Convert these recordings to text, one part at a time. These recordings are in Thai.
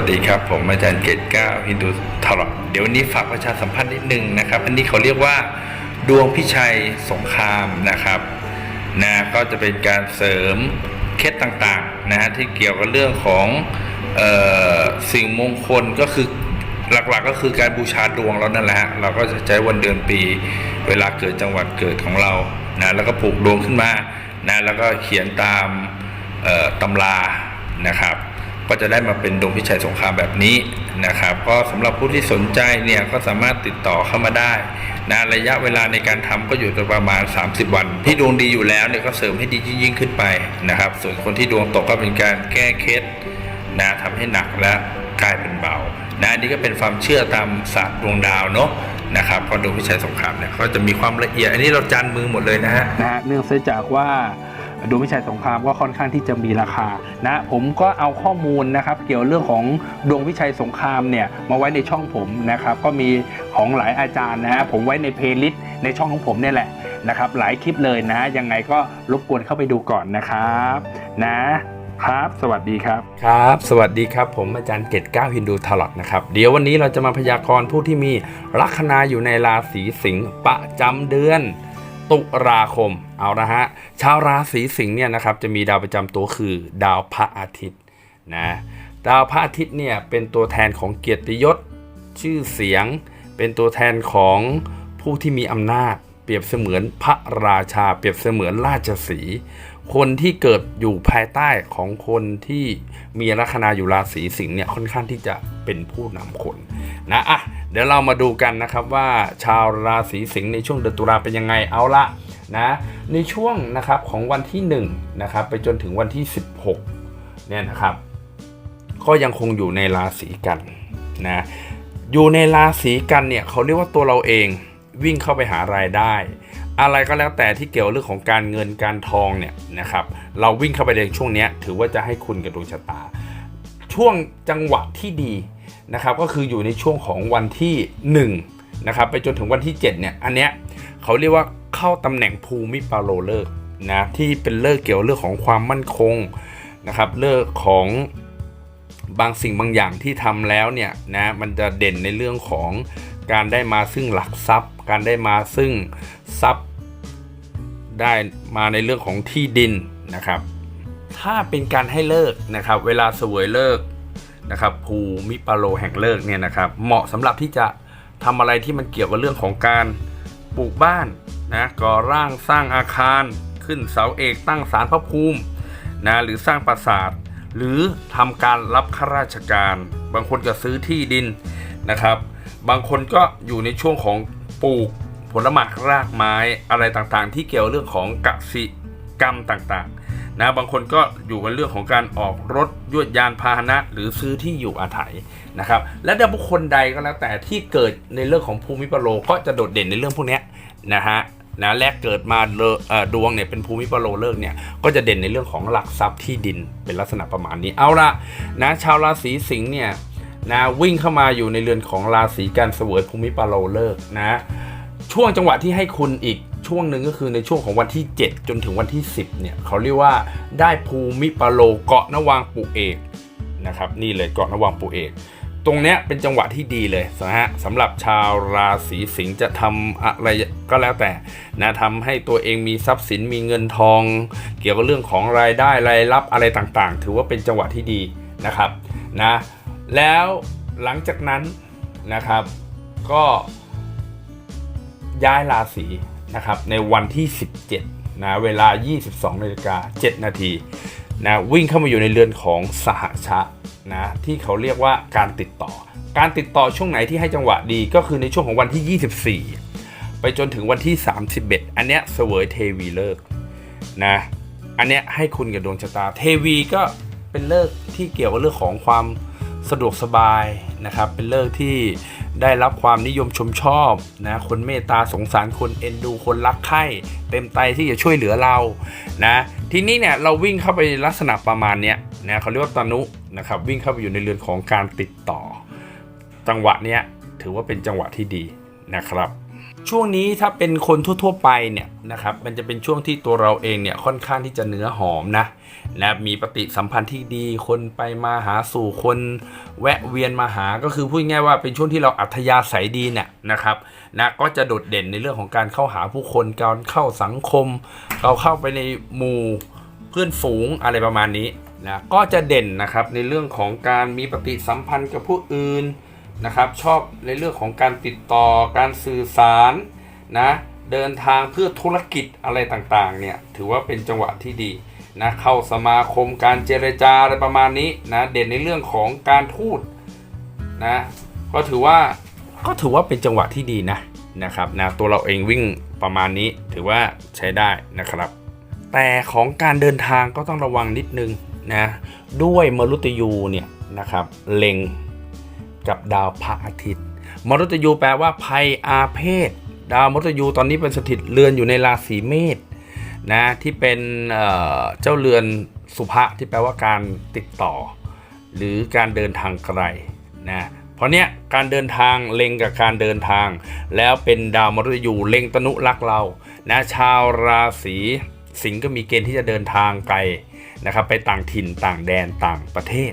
สวัสดีครับ ผมอาจารย์เกตก้าฮินดูทารอดเดี๋ยววันนี้ฝากประชาสัมพันธ์นิดนึงนะครับ อันนี้เขาเรียกว่าดวงพิชัยสงครามนะครับนะก็จะเป็นการเสริมเคล็ดต่างๆนะฮะที่เกี่ยวกับเรื่องของออสิ่งมงคลก็คือหลักๆก็คือการบูชาดวงเรานั่นแหละเราก็จะใช้วันเดือนปี เวลาเกิดจังหวัดเกิดของเรานะแล้วก็ผูกดวงขึ้นมานะแล้วก็เขียนตามตำรานะครับ ก็จะได้มาเป็นดวงพิชัยสงครามแบบนี้นะครับ ก็สำหรับผู้ที่สนใจเนี่ยก็สามารถติดต่อเข้ามาได้นะระยะเวลาในการทำก็อยู่ประมาณ 30 วัน ที่ดวงดีอยู่แล้วเนี่ยก็เสริมให้ดียิ่งขึ้นไปนะครับ ส่วนคนที่ดวงตกก็เป็นการแก้เคล็ดนะทำให้หนักและกลายเป็นเบานะอันนี้ก็เป็นความเชื่อตามศาสตร์ดวงดาวเนาะนะครับพราะดวงพิชัยสงครามเนี่ยเขาจะมีความละเอียดอันนี้เราจันมือหมดเลยนะฮะนะฮะเนื่องจากว่า ดวงวิชัยสงครามก็ค่อนข้างที่จะมีราคานะผมก็เอาข้อมูลนะครับเกี่ยวเรื่องของดวงวิชัยสงครามเนี่ยมาไว้ในช่องผมนะครับก็มีของหลายอาจารย์นะฮะผมไว้ในเพลย์ลิสต์ในช่องของผมเนี่ยแหละนะครับหลายคลิปเลยนะยังไงก็รบกวนเข้าไปดูก่อนนะครับนะครับ สวัสดีครับครับ สวัสดีครับ ผมอาจารย์เกตก้าฮินดูทลอตนะครับ เดี๋ยววันนี้เราจะมาพยากรณ์ผู้ที่มีลัคนาอยู่ในราศีสิงห์ประจำเดือน ตุลาคม เอาละฮะชาวราศีสิงห์เนี่ยนะครับจะมีดาวประจำตัวคือ ดาวพระอาทิตย์นะดาวพระอาทิตย์เนี่ยเป็นตัวแทนของเกียรติยศ ชื่อเสียง เป็นตัวแทนของผู้ที่มีอำนาจ เปรียบเสมือนพระราชา เปรียบเสมือนราชสี คนที่เกิดอยู่ภายใต้ของคนที่มีลัคนาอยู่ราศีสิงห์เนี่ยค่อนข้างที่จะเป็นผู้นำคนนะอะเดี๋ยวเรามาดูกันนะครับว่าชาวราศีสิงห์ในช่วงเดือนตุลาเป็นยังไงเอาละนะในช่วงนะครับของวันที่1นะครับไปจนถึงวันที่ 16เนี่ยนะครับ ก็ยังคงอยู่ในราศีกันนะอยู่ในราศีกันเนี่ยเขาเรียกว่าตัวเราเองวิ่งเข้าไปหารายได้ อะไรก็แล้วแต่ที่เกี่ยวเรื่องของการเงินการทองเนี่ยนะครับเราวิ่งเข้าไปในช่วงนี้ถือว่าจะให้คุณกับดวงชะตา ช่วงจังหวะที่ดีนะครับก็คืออยู่ในช่วงของวันที่1นะครับไปจนถึงวันที่7เนี่ยอันเนี้ยเขาเรียกว่าเข้าตำแหน่งภูมิปาโลเลิกษ์นะที่เป็นเลิกษ์เกี่ยวเรื่องของความมั่นคงนะครับเลิกษ์ของบางสิ่งบางอย่างที่ทำแล้วเนี่ยนะมันจะเด่นในเรื่องของการได้มาซึ่งหลักทรัพย์ การได้มาซึ่งทรัพย์ ได้มาในเรื่องของที่ดินนะครับ ถ้าเป็นการให้เลิกนะครับ เวลาเสวยเลิกนะครับภูมิปาโลแห่งเลิกเนี่ยนะครับ เหมาะสำหรับที่จะทำอะไรที่มันเกี่ยวกับเรื่องของการปลูกบ้านนะก่อร่างสร้างอาคารขึ้นเสาเอกตั้งศาลพระภูมินะหรือสร้างปราสาท หรือทำการรับข้าราชการ บางคนก็ซื้อที่ดินนะครับ บางคนก็อยู่ในช่วงของปลูก ลไม้รากไม้อะไรต่างๆ ที่เกี่ยวเรื่องของกสิกรรมต่างๆนะบางคนก็อยู่กันเรื่องของการออกรถยวดยานพาหนะ หรือซื้อที่อยู่อาศัยนะครับและแต่บุคคลใดก็แล้วแต่ที่เกิดในเรื่องของภูมิปโลก็จะโดดเด่นในเรื่องพวกนี้นะฮะนะแรกเกิดมาเดวงเนี่ยเป็นภูมิปโลเลิกเนี่ยก็จะเด่นในเรื่องของหลักทรัพย์ที่ดินเป็นลักษณะประมาณนี้เอาละนะชาวราศีสิงห์เนี่ยนะวิ่งเข้ามาอยู่ในเรือนของราศีกันเสวยภูมิปโลเลิกนะ ช่วงจังหวะที่ให้คุณอีกช่วงหนึ่งก็คือในช่วงของวันที่ 7 จนถึงวันที่ 10เนี่ยเขาเรียกว่าได้ภูมิปโลเกาะนวางปูเอกนะครับนี่เลยเกาะนวางปูเอก ตรงเนี้ยเป็นจังหวะที่ดีเลยนะฮะสำหรับชาวราศีสิงห์จะทำอะไรก็แล้วแต่นะทำให้ตัวเองมีทรัพย์สินมีเงินทอง เกี่ยวกับเรื่องของรายได้รายรับอะไรต่างๆ ถือว่าเป็นจังหวะที่ดีนะครับนะแล้วหลังจากนั้นนะครับก็ ย้ายราศีนะครับในวันที่ 17นะเวลา 22นาฬิกา7นาทีนะวิ่งเข้ามาอยู่ในเรือนของสหชะนะที่เขาเรียกว่าการติดต่อ การติดต่อช่วงไหนที่ให้จังหวะดีก็คือในช่วงของวันที่ 24 ไปจนถึงวันที่ 31 อันเนี้ยเสวยเทวีเลิกนะอันเนี้ยให้คุณกับดวงชะตาเทวีก็เป็นเลิกที่เกี่ยวกับเรื่องของความสะดวกสบายนะครับเป็นเลิกที่ ได้รับความนิยมชมชอบนะคนเมตตาสงสารคนเอ็นดูคนรักใคร่เต็มใจที่จะช่วยเหลือเรานะทีนี้เนี่ยเราวิ่งเข้าไปลักษณะประมาณเนี้ยนะเขาเรียกว่าตนุนะครับวิ่งเข้าไปอยู่ในเรือนของการติดต่อ จังหวะเนี้ยถือว่าเป็นจังหวะที่ดีนะครับ ช่วงนี้ถ้าเป็นคนทั่ว ๆ ไปเนี่ยนะครับมันจะเป็นช่วงที่ตัวเราเองเนี่ยค่อนข้างที่จะเนื้อหอมนะนะมีปฏิสัมพันธ์ที่ดีคนไปมาหาสู่คนแวะเวียนมาหาก็คือพูดง่ายว่าเป็นช่วงที่เราอัธยาศัยดีเนี่ยนะครับนะก็จะโดดเด่นในเรื่องของการเข้าหาผู้คนการเข้าสังคม เราเข้าไปในหมู่เพื่อนฝูงอะไรประมาณนี้นะก็จะเด่นนะครับในเรื่องของการมีปฏิสัมพันธ์กับผู้อื่น นะครับชอบในเรื่องของการติดต่อการสื่อสารนะเดินทางเพื่อธุรกิจอะไรต่างๆเนี่ยถือว่าเป็นจังหวะที่ดีนะเข้าสมาคมการเจรจาอะไรประมาณนี้นะเด่นในเรื่องของการทูตนะก็ถือว่าก็ถือว่าเป็นจังหวะที่ดีนะนะครับนะตัวเราเองวิ่งประมาณนี้ถือว่าใช้ได้นะครับ แต่ของการเดินทางก็ต้องระวังนิดนึงนะด้วยมรุตยูเนี่ยนะครับเล็ง กับดาวพระอาทิตย์ มรุตยูแปลว่าภัยอาเพศ ดาวมรุตยูตอนนี้เป็นสถิตเรือนอยู่ในราศีเมษนะที่เป็นเเจ้าเรือนสุภะที่แปลว่าการติดต่อ หรือการเดินทางไกลนะเพราะเนี้ยการเดินทางเล็งกับการเดินทาง แล้วเป็นดาวมฤตยูเล็งตนุรักเรานะชาวราศี สิงห์ก็มีเกณฑ์ที่จะเดินทางไกลนะครับไปต่างถิ่นต่างแดนต่างประเทศ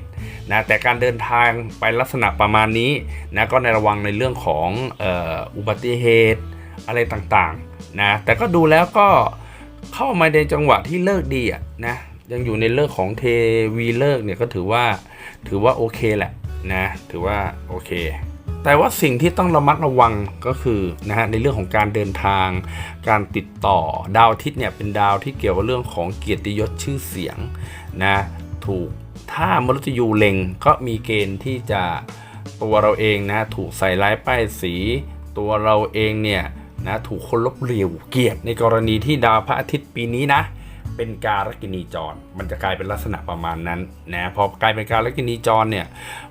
นะแต่การเดินทางไปลักษณะประมาณนี้นะก็ในระวังในเรื่องของอ,อ,อุบัติเหตุอะไรต่างๆนะแต่ก็ดูแล้วก็เข้ามาในจังหวะที่เลิกดีอะนะยังอยู่ในเลิกของเทวีเลิกเนี่ยก็ถือว่าถือว่าโอเคแหละนะถือว่าโอเค แต่ว่าสิ่งที่ต้องระมัดระวังก็คือนะฮะในเรื่องของการเดินทาง การติดต่อดาวอาทิตย์เนี่ยเป็นดาวที่เกี่ยวกับเรื่องของเกียรติยศชื่อเสียงนะถูกถ้ามฤตยูเล็งก็มีเกณฑ์ที่จะตัวเราเองนะถูกใส่ร้ายป้ายสี ตัวเราเองเนี่ยนะถูกคนลบเหลียวเกียดในกรณีที่ดาวพระอาทิตย์ปีนี้นะเป็นการกินีจร มันจะกลายเป็นลักษณะประมาณนั้นนะพอกลายเป็นการกินีจรเนี่ย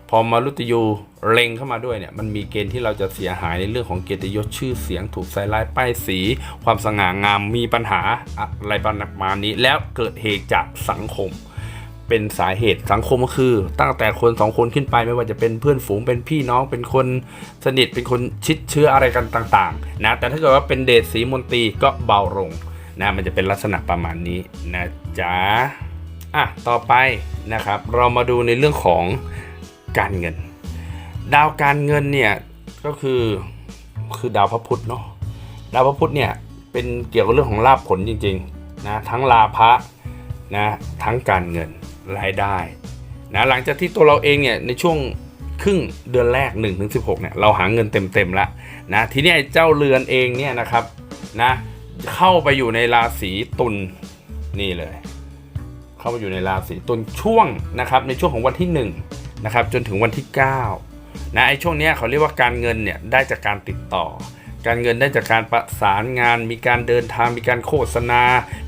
พอมารุตยู เล็งเข้ามาด้วยเนี่ยมันมีเกณฑ์ที่เราจะเสียหายในเรื่องของเกียรติยศชื่อเสียงถูกใส่ร้ายป้ายสี ความสง่างามมีปัญหาอะไรประมาณนี้ แล้วเกิดเหตุจากสังคม เป็นสาเหตุสังคมก็คือ ตั้งแต่คนสองคนขึ้นไปไม่ว่าจะเป็นเพื่อนฝูงเป็นพี่น้องเป็นคนสนิทเป็นคนชิดเชื้ออะไรกันต่างๆนะแต่ถ้าเกิดว่าเป็นเดชสีมนตรีก็เบาลงนะมันจะเป็นลักษณะประมาณนี้นะจ๊ะอะต่อไปนะครับ เรามาดูในเรื่องของการเงิน ดาวการเงินเนี่ยก็คือคือดาวพระพุธเนาะดาวพระพุธเนี่ยเป็นเกี่ยวกับเรื่องของลาภผลจริงๆนะทั้งลาภะนะทั้งการเงินรายได้นะหลังจากที่ตัวเราเองเนี่ยในช่วงครึ่งเดือนแรก1-16ถึง16เนี่ยเราหาเงินเต็มๆแล้วนะทีนี้ไอ้เจ้าเรือนเองเนี่ยนะครับนะเข้าไปอยู่ในราศีตุลนี่เลย เข้าไปอยู่ในราศีตุลช่วงนะครับในช่วงของวันที่1นะครับจนถึงวันที่ 9 นะไอ้ช่วงเนี้ยเขาเรียกว่าการเงินเนี่ยได้จากการติดต่อ การเงินได้จากการประสานงาน มีการเดินทาง มีการโฆษณา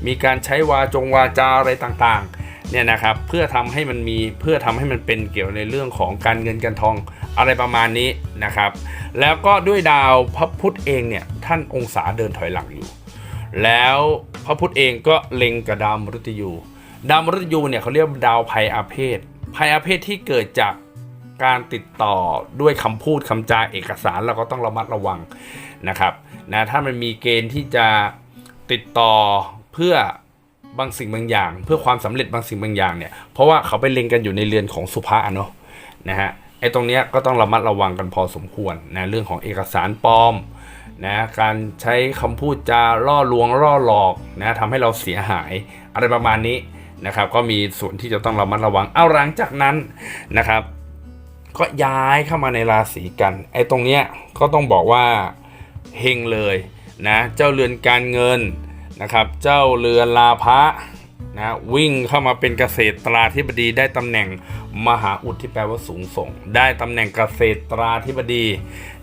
มีการใช้วาจงวาจาอะไรต่างๆเนี่ยนะครับเพื่อทำให้มันมีเพื่อทำให้มันเป็นเกี่ยวในเรื่องของการเงินการทองอะไรประมาณนี้นะครับ แล้วก็ด้วยดาวพระพุธเองเนี่ยท่านองศาเดินถอยหลังอยู่ แล้วพระพุธเองก็เล็งกับดาวมฤตยูดาวมฤตยูเนี่ยเขาเรียกว่าดาวภัยอาเพศภัยอาเพศที่เกิดจาก การติดต่อด้วยคำพูดคำจาเอกสารเราก็ต้องระมัดระวังนะครับนะถ้ามันมีเกณฑ์ที่จะติดต่อเพื่อบางสิ่งบางอย่าง เพื่อความสำเร็จบางสิ่งบางอย่างเนี่ยเพราะว่าเขาไปเล็งกันอยู่ในเรือนของสุภาเนาะนะฮะไอ้ตรงเนี้ยก็ต้องระมัดระวังกันพอสมควรนะเรื่องของเอกสารปลอมนะการใช้คำพูดจาล่อลวงล่อหลอกนะทำให้เราเสียหายอะไรประมาณนี้นะครับ ก็มีส่วนที่จะต้องระมัดระวังเอาหลังจากนั้นนะครับ ก็ย้ายเข้ามาในราศีกัน ไอ้ตรงเนี้ยก็ต้องบอกว่าเฮงเลยนะเจ้าเรือนการเงินนะครับ เจ้าเรือนลาภะนะวิ่งเข้ามาเป็นเกษตรตราธิบดีได้ตำแหน่งมหาอุดที่แปลว่าสูงส่ง ได้ตำแหน่งเกษตราธิบดี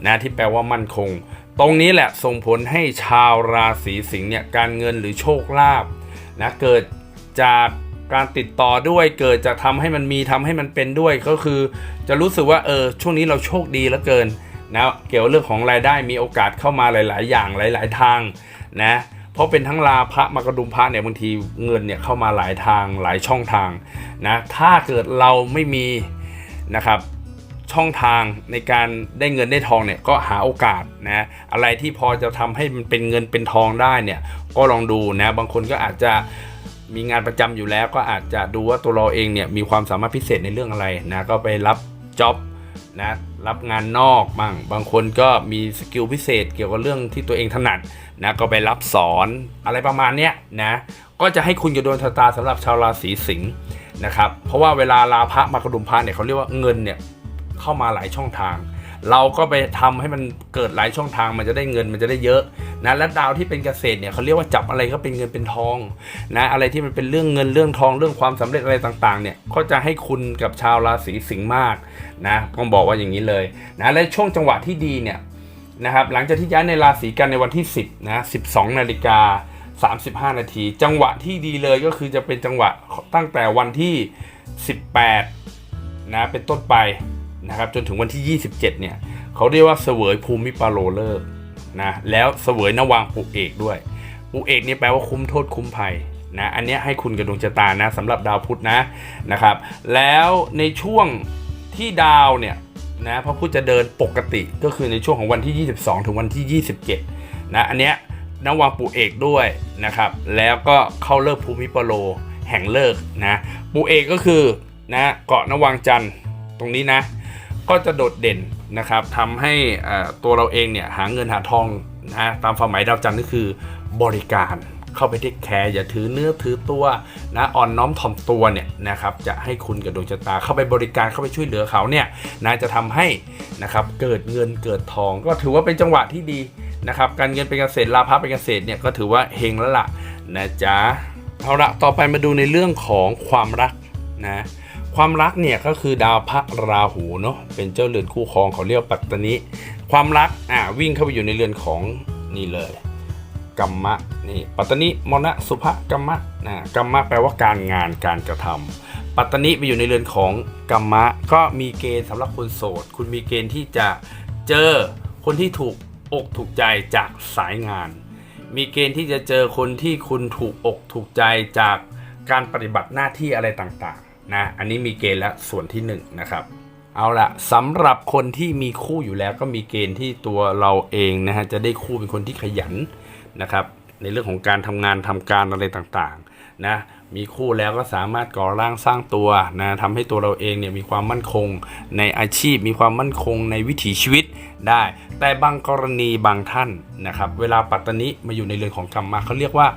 นะที่แปลว่ามั่นคง ตรงนี้แหละส่งผลให้ชาวราศีสิงห์เนี่ยการเงินหรือโชคลาภนะเกิดจาก การติดต่อด้วยเกิดจากทำให้มันมีทำให้มันเป็นด้วยก็คือ จะรู้สึกว่าเออช่วงนี้เราโชคดีเหลือเกินนะเกี่ยวกับเรื่องของรายได้มีโอกาสเข้ามาหลาย ๆ อย่างหลาย ๆ ทางนะเพราะเป็นทั้งลาพระมากระดุมพระเนี่ยบางทีเงินเนี่ยเข้ามาหลายทางหลายช่องทางนะถ้าเกิดเราไม่มีนะครับชช่องทางในการได้เงินได้ทองเนี่ยก็หาโอกาสนะอะไรที่พอจะทำให้มันเป็นเงินเป็นทองได้เนี่ยก็ลองดูนะบางคนก็อาจจะ มีงานประจำอยู่แล้วก็อาจจะดูว่าตัวเราเองเนี่ยมีความสามารถพิเศษในเรื่องอะไรนะก็ไปรับจ็อบนะรับงานนอกบ้างบางคนก็มีสกิลพิเศษเกี่ยวกับเรื่องที่ตัวเองถนัดนะก็ไปรับสอนอะไรประมาณเนี้ยนะก็จะให้คุณกับดวงชะตาสำหรับชาวราศีสิงห์นะครับเพราะว่าเวลาลาพระมากระดุมพระเนี่ยเขาเรียกว่าเงินเนี่ยเข้ามาหลายช่องทาง เราก็ไปทำให้มันเกิดหลายช่องทางมันจะได้เงินมันจะได้เยอะนะและดาวที่เป็นเกษตรเนี่ยเขาเรียกว่าจับอะไรก็เป็นเงินเป็นทองนะอะไรที่มันเป็นเรื่องเงินเรื่องทองเรื่องความสำเร็จอะไรต่างๆเนี่ยก็จะให้คุณกับชาวราศีสิงห์มากนะต้องบอกว่าอย่างนี้เลยนะและช่วงจังหวะที่ดีเนี่ยนะครับหลังจากที่ย้ายในราศีกันในวันที่ 10นะ12นาฬิกา35 นาที จังหวะที่ดีเลยก็คือจะเป็นจังหวะตั้งแต่วันที่ 18 นะเป็นต้นไป นะครับจนถึงวันที่ 27 เนี่ยเขาเรียกว่าเสวยภูมิปาโลเลิกษ์นะแล้วเสวยนวางปุเอกด้วย ปุเอกนี่แปลว่าคุ้มโทษคุ้มภัยนะอันนี้ให้คุณกับดวงชะตานะสำหรับดาวพุธนะนะครับ แล้วในช่วงที่ดาวเนี่ยนะพระพุธจะเดินปกติก็คือในช่วงของวันที่ 22 ถึงวันที่ 27นะอันเนี้ยนวางปุเอกด้วยนะครับ แล้วก็เข้าเลิกภูมิปาโลแห่งเลิกนะปุเอกก็คือนะเกาะนวางจันทร์ตรงนี้นะ ก็จะโดดเด่นนะครับทำให้ตัวเราเองเนี่ยหาเงินหาทองนะตามความหมายดาวจันทร์ก็คือบริการเข้าไปเทคแคร์อย่าถือเนื้อถือตัวนะอ่อนน้อมถ่อมตัวเนี่ยนะครับจะให้คุณกับดวงชะตาเข้าไปบริการเข้าไปช่วยเหลือเขาเนี่ยนะจะทำให้นะครับเกิดเงินเกิดทอง ก็ถือว่าเป็นจังหวะที่ดีนะครับการเงินเป็นเกษตรลาภะเป็นเกษตรเนี่ยก็ถือว่าเฮงแล้วล่ะนะจ๊ะเอาละต่อไปมาดูในเรื่องของความรักนะ ความรักเนี่ยก็คือดาวพระราหูเนาะเป็นเจ้าเรือนคู่ครองเขาเรียกปัตตนิความรักอ่าวิ่งเข้าไปอยู่ในเรือนของนี่เลยกัมมะนี่ปัตตนิมรณะสุภกัมมะนะกัมมะแปลว่าการงานการกระทำปัตตนิไปอยู่ในเรือนของกัมมะ ก็มีเกณฑ์สำหรับคนโสด คุณมีเกณฑ์ที่จะเจอคนที่ถูกอกถูกใจจากสายงาน มีเกณฑ์ที่จะเจอคนที่คุณถูกอกถูกใจจากการปฏิบัติหน้าที่อะไรต่าง นะ อันนี้มีเกณฑ์และส่วนที่1นงนะครับเอาละสำหรับคนที่มีคู่อยู่แล้วก็มีเกณฑ์ที่ตัวเราเองนะฮะจะได้คู่เป็นคนที่ขยันนะครับในเรื่องของการทำงานทำการอะไรต่างๆนะ มีคู่แล้วก็สามารถก่อร่างสร้างตัวนะทำให้ตัวเราเองเนี่ยมีความมั่นคงในอาชีพ มีความมั่นคงในวิถีชีวิตได้ แต่บางกรณีบางท่านนะครับ เวลาปัตตนิมาอยู่ในเรือนของกรรมมาเขาเรียกว่า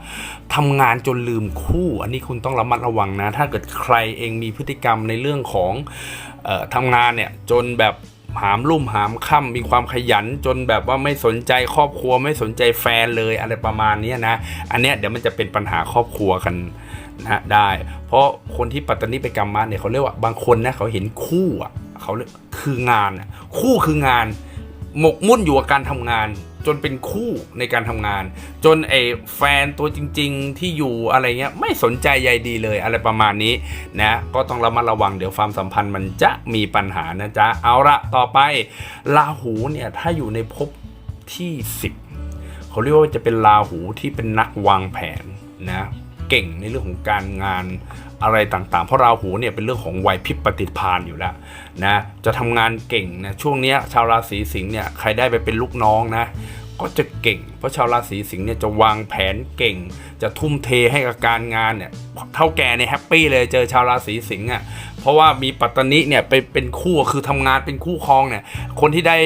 ทำงานจนลืมคู่ อันนี้คุณต้องระมัดระวังนะ ถ้าเกิดใครเองมีพฤติกรรมในเรื่องของออทำงานเนี่ยจนแบบหามลุ่มหามค่ำมีความขยันจนแบบว่าไม่สนใจครอบครัวไม่สนใจแฟนเลยอะไรประมาณนี้นะ อันเนี้ยเดี๋ยวมันจะเป็นปัญหาครอบครัวกัน นะฮะได้ เพราะคนที่ปัตตานิไปกรรมมาเนี่ยเขาเรียกว่าบางคนนะเขาเห็นคู่อะเขาคืองานคู่คืองาน หมกมุ่นอยู่กับการทำงาน จนเป็นคู่ในการทำงาน จนไอ้แฟนตัวจริง ๆ ที่อยู่อะไรเงี้ยไม่สนใจใยดีเลยอะไรประมาณนี้นะก็ต้องระมัดระวังเดี๋ยวความสัมพันธ์มันจะมีปัญหานะจ๊ะเอาละต่อไปราหูเนี่ยถ้าอยู่ในภพที่ 10เขาเรียกว่าจะเป็นราหูที่เป็นนักวางแผนนะ เก่งในเรื่องของการงานอะไรต่างๆ เพราะราหูเนี่ยเป็นเรื่องของวัยพิบปฏิภานอยู่แล้วนะจะทำงานเก่งนะช่วงนี้ชาวราศีสิงห์เนี่ยใครได้ไปเป็นลูกน้องนะก็จะเก่ง เพราะชาวราศีสิงห์เนี่ยจะวางแผนเก่ง จะทุ่มเทให้กับการงานเนี่ยเท่าแก่เนี่ยแฮปปี้เลยเจอชาวราศีสิงห์อะ ราะว่ามีปัตตานิเนี่ยไปเป็นคู่คือทำงานเป็นคู่ครองเนี่ยคนที่ได้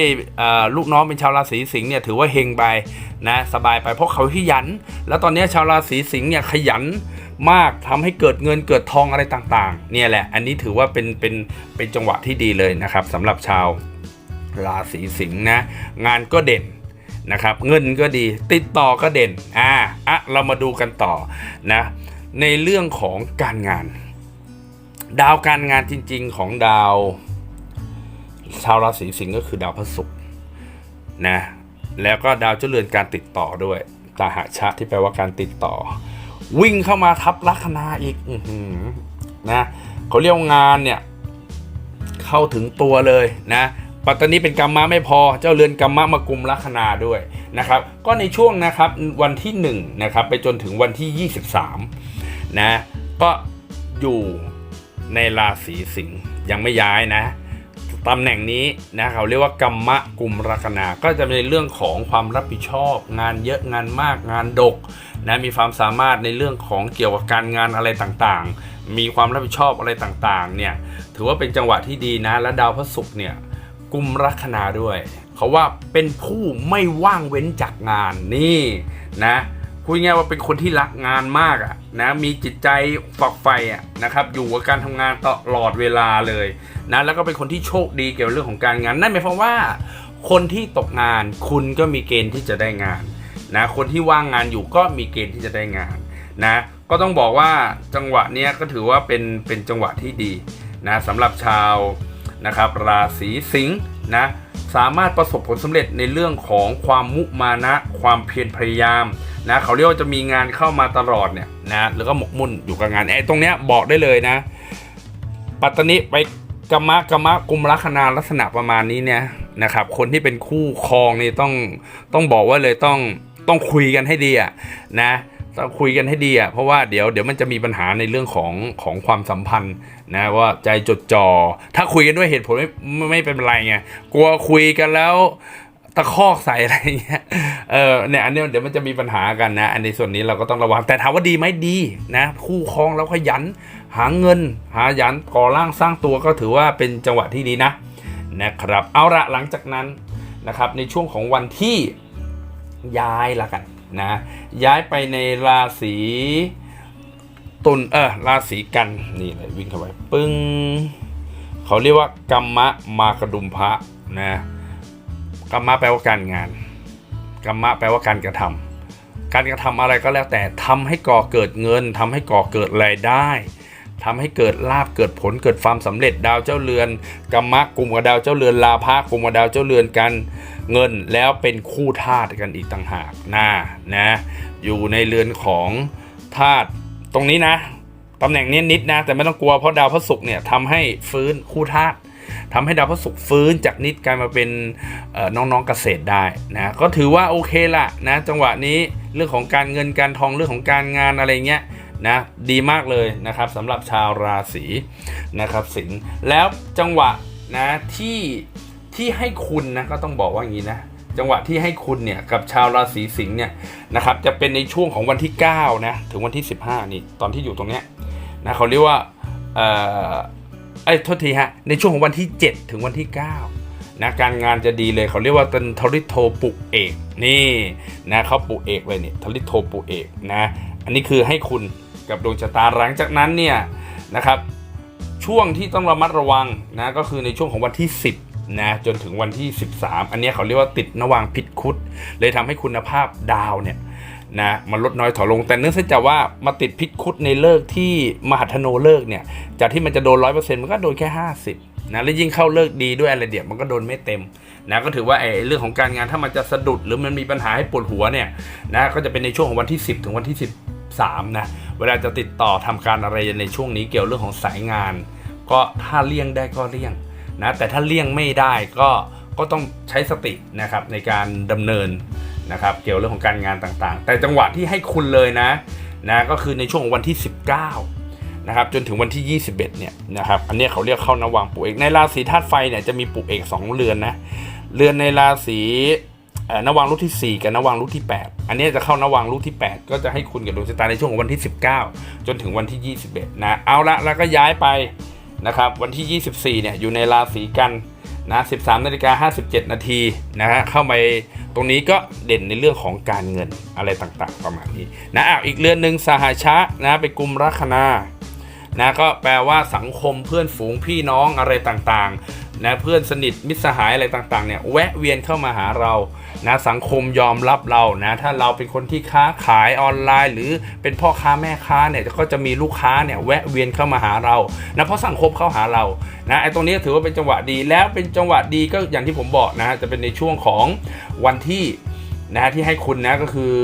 ลูกน้องเป็นชาวราศีสิงห์เนี่ยถือว่าเฮงไปนะสบายไปเพราะเขาขยัน แล้วตอนนี้ชาวราศีสิงห์เนี่ยขยันมากทำให้เกิดเงินเกิดทองอะไรต่างๆ เนี่ยแหละ อันนี้ถือว่าเป็นเป็นเป็นจังหวะที่ดีเลยนะครับสำหรับชาวราศีสิงห์นะงานก็เด่นนะครับเงินก็ดีติดต่อก็เด่นอ่าอะเรามาดูกันต่อนะในเรื่องของการงาน ดาวการงานจริง ๆ ของดาวชาวราศีสิงห์ก็คือดาวพฤหัสนะแล้วก็ดาวเจ้าเรือนการติดต่อด้วยตาหาชะที่แปลว่าการติดต่อ วิ่งเข้ามาทับลัคนาอีกอนะเขาเรียกงานเนี่ยเข้าถึงตัวเลยนะปัตตานีเป็นกรรมะไม่พอเจ้าเรือนกรรมะมากุมลัคนาด้วยนะครับ ก็ในช่วงนะครับวันที่1นะครับไปจนถึงวันที่ 23นะก็อยู่ ในราศีสิงห์ยังไม่ย้ายนะตำแหน่งนี้นะเขาเรียกว่ากรรมะกลุ่มลัคนาก็จะเป็นเรื่องของความรับผิดชอบ งานเยอะงานมากงานดกนะมีความสามารถในเรื่องของเกี่ยวกับการงานอะไรต่างๆ มีความรับผิดชอบอะไรต่างๆเนี่ยถือว่าเป็นจังหวะที่ดีนะ และดาวพระศุกร์เนี่ยกลุ่มลัคนาด้วย เขาว่าเป็นผู้ไม่ว่างเว้นจากงานนี่นะ พูดง่ายว่าเป็นคนที่รักงานมากอะนะมีจิตใจฝักใฝ่อะนะครับอยู่กับการทำงานตลอดเวลาเลยนะแล้วก็เป็นคนที่โชคดีเกี่ยวกับเรื่องของการงานนั่นหมายความว่า คนที่ตกงานคุณก็มีเกณฑ์ที่จะได้งานนะคนที่ว่างงานอยู่ก็มีเกณฑ์ที่จะได้งานนะก็ต้องบอกว่าจังหวะเนี้ยก็ถือว่าเป็นเป็นจังหวะที่ดีนะสำหรับชาวนะครับราศีสิงห์นะสามารถประสบผลสำเร็จในเรื่องของความมุมานะ ความเพียรพยายาม นะเขาเรียกว่าจะมีงานเข้ามาตลอดเนี่ยนะแล้วก็หมกมุ่นอยู่กับงานไอ้ตรงเนี้ยบอกได้เลยนะ ปัตตานิไปกรรมะกรรมะกุมลัคนาลักษณะประมาณนี้เนี่ยนะครับ คนที่เป็นคู่ครองนี่ต้องต้องบอกว่าเลยต้องต้องคุยกันให้ดีอะนะต้องคุยกันให้ดีอะเพราะว่าเดี๋ยวเดี๋ยวมันจะมีปัญหาในเรื่องของของความสัมพันธ์นะว่าใจจดจ่อถ้าคุยกันด้วยเหตุผลไม่ไม่เป็นไรไงกลัวคุยกันแล้ว ตะคอกใส่อะไรเงี้ย เออเนี่ยอันนี้เดี๋ยวมันจะมีปัญหากันนะ อันในส่วนนี้เราก็ต้องระวัง แต่ถามว่าดีไหมดีนะ คู่ครองแล้วขยัน หาเงิน หายันก่อร่างสร้างตัวก็ถือว่าเป็นจังหวะที่ดีนะนะครับ เอาละหลังจากนั้นนะครับในช่วงของวันที่ย้ายละกันนะย้ายไปในราศีตุลเออราศีกันนี่เลยวิ่งเข้าไปปึ้งเขาเรียกว่ากรรมะมากระดุมพระนะ กรรมะแปลว่าการงาน กรรมะแปลว่าการกระทำการกระทำอะไรก็แล้วแต่ทำให้ก่อเกิดเงินทำให้ก่อเกิดรายได้ทำให้เกิดลาบเกิดผลเกิดความสำเร็จดาวเจ้าเรือนกรรมะกลุ่มกับดาวเจ้าเรือนลาภะกลุ่มกับดาวเจ้าเรือนกันเงินแล้วเป็นคู่ธาตุกันอีกต่างหากนะนะอยู่ในเรือนของธาตุตรงนี้นะตำแหน่งนี้นิดนะแต่ไม่ต้องกลัวเพราะดาวพระศุกร์เนี่ยทำให้ฟื้นคู่ธาตุ ทำให้ดาวพระศุกร์ฟื้นจากนิดกลายมาเป็นเอ่อน้องๆเกษตรได้นะก็ถือว่าโอเคละนะจังหวะนี้เรื่องของการเงินการทองเรื่องของการงานอะไรเงี้ยนะดีมากเลยนะครับสำหรับชาวราศีนะครับสิงห์แล้วจังหวะนะที่ที่ให้คุณนะก็ต้องบอกว่าอย่างนี้นะจังหวะที่ให้คุณเนี่ยกับชาวราศีสิงห์เนี่ยนะครับจะเป็นในช่วงของวันที่9นะถึงวันที่ 15นี่ตอนที่อยู่ตรงเนี้ยนะเขาเรียกว่าเอ่อ ไอ้โทษทีฮะ ในช่วงของวันที่ 7 ถึงวันที่ 9นะการงานจะดีเลยเขาเรียกว่าเป็นทริโทปุเอกนี่นะเขาปุเอกเลยเนี่ยทริโทปุเอกนะอันนี้คือให้คุณกับดวงชะตาหลังจากนั้นเนี่ยนะครับช่วงที่ต้องระมัดระวังนะก็คือในช่วงของวันที่ 10นะจนถึงวันที่ 13 อันนี้เขาเรียกว่าติดนวางพิษคุด เลยทำให้คุณภาพดาวเนี่ย นะมันลดน้อยถอยลงแต่เนื่องจากว่ามาติดพิษคุดในเลิกที่มหัทโนเลิกเนี่ยจากที่มันจะโดนร้อยเปอร์เซ็นต์มันก็โดนแค่50นะแล้วยิ่งเข้าเลิกดีด้วยอะไรเดียวมันก็โดนไม่เต็มนะก็ถือว่าไอ้เรื่องของการงานถ้ามันจะสะดุดหรือมันมีปัญหาให้ปวดหัวเนี่ยนะก็จะเป็นในช่วงของวันที่ 10 ถึงวันที่ 13นะเวลาจะติดต่อทำการอะไรในช่วงนี้เกี่ยวเรื่องของสายงาน ก็ถ้าเลี่ยงได้ก็เลี่ยงนะแต่ถ้าเลี่ยงไม่ได้ก็ก็ต้องใช้สตินะครับในการดำเนิน นะครับเกี่ยวเรื่องของการงานต่างๆ แต่จังหวะที่ให้คุณเลยนะนะก็คือในช่วงวันที่ 19นะครับจนถึงวันที่ 21เนี่ยนะครับอันนี้เขาเรียกเข้านวางปุเอกในราศีธาตุไฟเนี่ยจะมีปุเอก 2 เรือนนะเรือนในราศีนวังลูกทีสี่ 4 กับนวังลูกที่ 8 อันนี้จะเข้านวังลูกที่ 8 ก็จะให้คุณกับดวงชะตาในช่วงของวันที่ 19 จนถึงวันที่ 21นะเอาละแล้วก็ย้ายไปนะครับวันที่ 24เนี่ยอยู่ในราศีกันนะ13นาฬิกา57 นาทีนะฮะเข้าไป ตรงนี้ก็เด่นในเรื่องของการเงินอะไรต่างๆ ประมาณนี้นะอะอีกเรือนหนึ่งสหชะนะเป็นกลุ่มลัคนานะก็แปลว่าสังคมเพื่อนฝูงพี่น้องอะไรต่างๆนะเพื่อนสนิทมิตรสหายอะไรต่างๆเนี่ยแวะเวียนเข้ามาหาเรา นะสังคมยอมรับเรานะถ้าเราเป็นคนที่ค้าขายออนไลน์ หรือเป็นพ่อค้าแม่ค้าเนี่ยก็จะมีลูกค้าเนี่ยแวะเวียนเข้ามาหาเรานะเพราะสังคมเข้าหาเรานะไอ้ตรงนี้ถือว่าเป็นจังหวะดีแล้วเป็นจังหวะดีก็อย่างที่ผมบอกนะจะเป็นในช่วงของวันที่นะที่ให้คุณนะก็คือ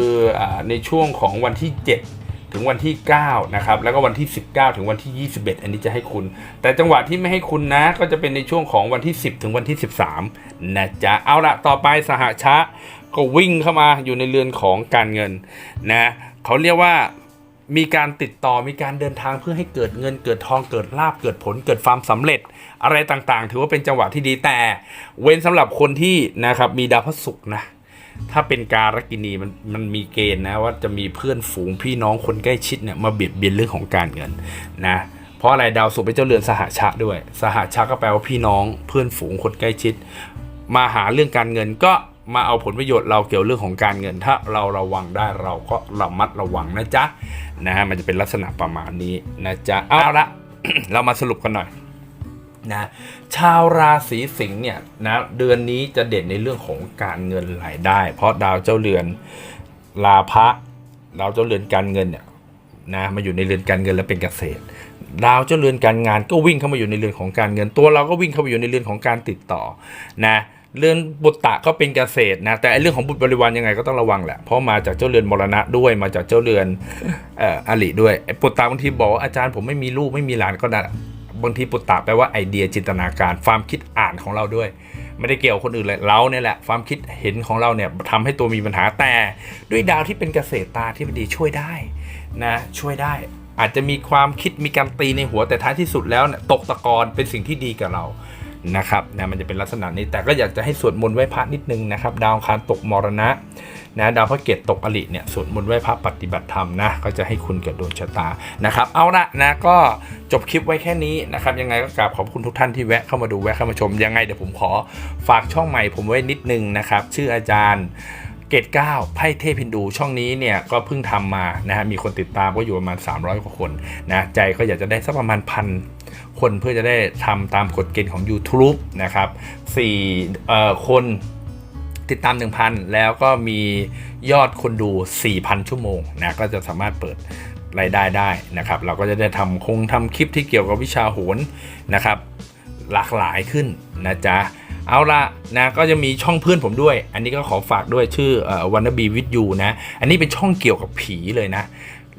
ในช่วงของวันที่ 7 ถึงวันที่ 9 นะครับ แล้วก็วันที่ 19 ถึงวันที่ 21 อันนี้จะให้คุณ แต่จังหวะที่ไม่ให้คุณนะ ก็จะเป็นในช่วงของวันที่ 10 ถึงวันที่ 13 นะจ๊ะ เอาละต่อไปสหชะ ก็วิ่งเข้ามาอยู่ในเรือนของการเงินนะเขาเรียกว่ามีการติดต่อมีการเดินทางเพื่อให้เกิดเงินเกิดทองเกิดลาบเกิดผลเกิดความสำเร็จ อะไรต่างๆ ถือว่าเป็นจังหวะที่ดีแต่ เว้นสำหรับคนที่นะครับมีดาวพระศุกร์นะ ถ้าเป็นการกินีมันมันมีเกณฑ์นะว่าจะมีเพื่อนฝูงพี่น้องคนใกล้ชิดเนี่ยมาเบียดเบียนเรื่องของการเงินนะเพราะอะไรดาวศุกร์เป็นเจ้าเรือนสหชะด้วย สหชะก็แปลว่าพี่น้องเพื่อนฝูงคนใกล้ชิด มาหาเรื่องการเงินก็มาเอาผลประโยชน์เราเกี่ยวเรื่องของการเงิน ถ้าเราระวังได้เราก็ระมัดระวังนะจ๊ะนะฮะมันจะเป็นลักษณะประมาณนี้นะจ๊ะเอาละเรามาสรุปกันหน่อย นะชาวราศีสิงห์เนี่ยนะเดือนนี้จะเด่นในเรื่องของการเงินรายได้ เพราะดาวเจ้าเรือนลาภะดาวเจ้าเรือนการเงินเนี่ยนะมาอยู่ในเรือนการเงินและเป็นเกษตร ดาวเจ้าเรือนการงานก็วิ่งเข้ามาอยู่ในเรือนของการเงิน ตัวเราก็วิ่งเข้ามาอยู่ในเรือนของการติดต่อนะเรือนบุตรตะก็เป็นเกษตรนะแต่ไอเรื่องของบุตรบริวารยังไงก็ต้องระวังแหละเพราะมาจากเจ้าเรือนมรณะด้วยมาจากเจ้าเรือนเอ่ออลิด้วยไอ้ปุตตะบางทีบอกว่าอาจารย์ผมไม่มีลูกไม่มีหลานก็ได้ บางทีปุตตะแปลว่าไอเดียจินตนาการ ความคิดอ่านของเราด้วย ไม่ได้เกี่ยวคนอื่นเลยเราเนี่ยแหละ ความคิดเห็นของเราเนี่ยทำให้ตัวมีปัญหาแต่ด้วยดาวที่เป็นเกษตรตาที่ดีช่วยได้นะช่วยได้ อาจจะมีความคิดมีการตีในหัวแต่ท้ายที่สุดแล้วเนี่ยตกตะกอนเป็นสิ่งที่ดีกับเรานะครับนะมันจะเป็นลักษณะนี้แต่ก็อยากจะให้สวดมนต์ไหว้พระนิดนึงนะครับ ดาวคารตกมรณะ นะดาวพระเกตตกอริเนี่ยสวดมนต์ไหว้พระปฏิบัติธรรมนะก็จะให้คุณเกิดดวงชะตานะครับ เอาละนะก็จบคลิปไว้แค่นี้นะครับยังไงก็กราบขอบคุณทุกท่านที่แวะเข้ามาดูแวะเข้ามาชมยังไงเดี๋ยวผมขอฝากช่องใหม่ผมไว้นิดนึงนะครับ ชื่ออาจารย์เกตเก้าไพ่เทพฮินดูช่องนี้เนี่ยก็เพิ่งทำมานะฮะมีคนติดตามก็อยู่ประมาณ 300 กว่าคนนะใจก็อยากจะได้สักประมาณพันคนเพื่อจะได้ทำตามกฎเกณฑ์ของ YouTube นะครับ4เอ่อคน ติดตาม 1,000 แล้วก็มียอดคนดู 4,000 ชั่วโมงนะก็จะสามารถเปิดรายได้ได้นะครับ เราก็จะได้ทำคงทำคลิปที่เกี่ยวกับวิชาโหนนะครับ หลากหลายขึ้นนะจ๊ะเอาละนะก็จะมีช่องเพื่อนผมด้วย อันนี้ก็ขอฝากด้วยชื่อวันนบีวิทยูนะ อันนี้เป็นช่องเกี่ยวกับผีเลยนะ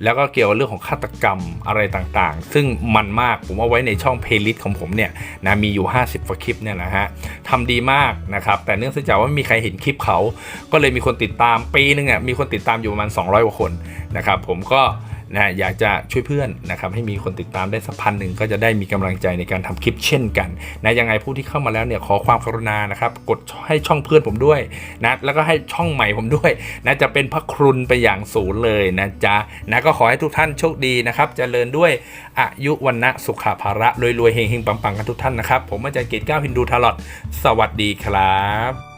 แล้วก็เกี่ยวกับเรื่องของฆาตกรรมอะไรต่างๆ ซึ่งมันมากผมเอาไว้ในช่องเพลย์ลิสต์ของผมเนี่ยนะมีอยู่ 50กว่าคลิปเนี่ยนะฮะทำดีมากนะครับ แต่เนื่องจากว่าไม่มีใครเห็นคลิปเขา ก็เลยมีคนติดตามปีนึงอะมีคนติดตามอยู่ประมาณ 200กว่าคนนะครับผมก็ นะอยากจะช่วยเพื่อนนะครับให้มีคนติดตามได้สักพันหนึ่งก็จะได้มีกำลังใจในการทำคลิปเช่นกันนะยังไงผู้ที่เข้ามาแล้วเนี่ยขอความกรุณานะครับกดให้ช่องเพื่อนผมด้วยนะแล้วก็ให้ช่องใหม่ผมด้วยนะจะเป็นพระครุณไปอย่างสูงเลยนะจ๊ะนะก็ขอให้ทุกท่านโชคดีนะครับเจริญด้วยอายุวันนะสุขภาระรวยๆเฮงๆปังๆกันทุกท่านนะครับ ผมอาจารย์เกตก้าวฮินดูทารอตสวัสดีครับ